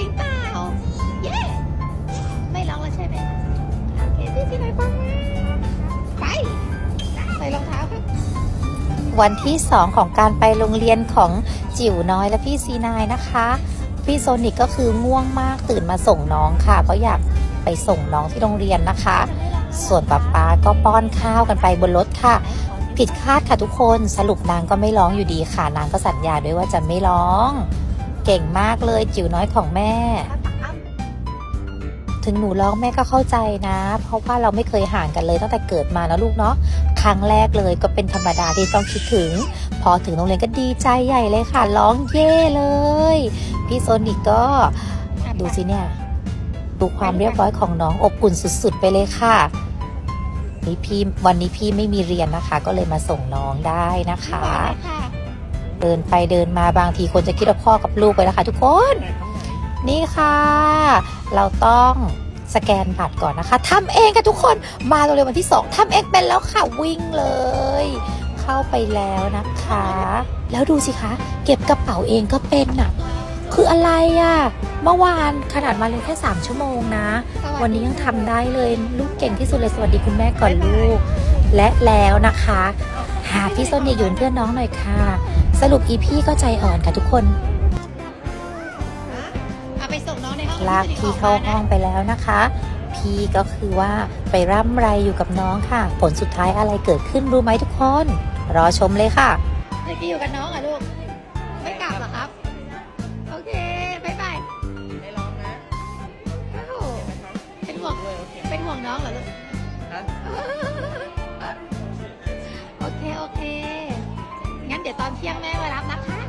ริงเปล่า เย้ ไม่ร้องแล้วใช่ไหมโอเคพี่ซีนายฟังมาไป ใส่รองเท้าครับวันที่ 2 ของการไปโรงเรียนของจิ๋วน้อยและพี่ซีนายนะคะ พี่โซนิกก็คือง่วงมากตื่นมาส่งน้องค่ะ เพราะอยากไปส่งน้องที่โรงเรียนนะคะ ส่วนป๊าป๊าก็ป้อนข้าวกันไปบนรถค่ะ ผิดคาดค่ะทุกคนสรุปนางก็ไม่ร้องอยู่ดีค่ะ นางก็สัญญาด้วยว่าจะไม่ร้อง ก่งมากเลยจิ๋วน้อยของแม่ ถึงหนูร้องแม่ก็เข้าใจนะ เพราะว่าเราไม่เคยห่างกันเลยตั้งแต่เกิดมานะลูกเนาะครั้งแรกเลยก็เป็นธรรมดาที่ต้องคิดถึง พอถึงโรงเรียนก็ดีใจใหญ่เลยค่ะ ร้องเย่เลย พี่โซนิกก็ดูสิเนี่ย ดูความเรียบร้อยของน้องอบอุ่นสุดๆ ไปเลยค่ะนี่พี่วันนี้พี่ไม่มีเรียนนะคะ ก็เลยมาส่งน้องได้นะคะ เดินไปเดินมาบางทีคนจะคิดว่าพ่อกับลูกไปแล้วค่ะทุกคน นี่ค่ะ เราต้องสแกนบัตรก่อนนะคะทำเองค่ะทุกคนมาโรงเรียนวันที่สองทำเองเป็นแล้วค่ะวิ่งเลย เข้าไปแล้วนะคะ แล้วดูสิคะ เก็บกระเป๋าเองก็เป็นน่ะคืออะไรอะ่ะ เมื่อวานขนาดมาเรียนแค่ 3 ชั่วโมงนะ วันนี้ยังทำได้เลยลูกเก่งที่สุดเลยสวัสดีคุณแม่ก่อนลูก และแล้วนะคะ หาพี่โซนิกอยู่เป็นเพื่อนน้องหน่อยค่ะ สรุปอีพี่ก็ใจอ่อนค่ะทุกคนลากพี่เข้าห้องไปแล้วนะคะ พี่ก็คือว่าไปร่ำไรอยู่กับน้องค่ะ ผลสุดท้ายอะไรเกิดขึ้นรู้ไหมทุกคน รอชมเลยค่ะพี่อยู่กับน้องอะลูก ไม่กลับหรอครับ โอเคบายบายไม่ร้องนะเป็นห่วงเป็นห่วงน้องเหรอลูก เที่ยงแม่มารับนะคะ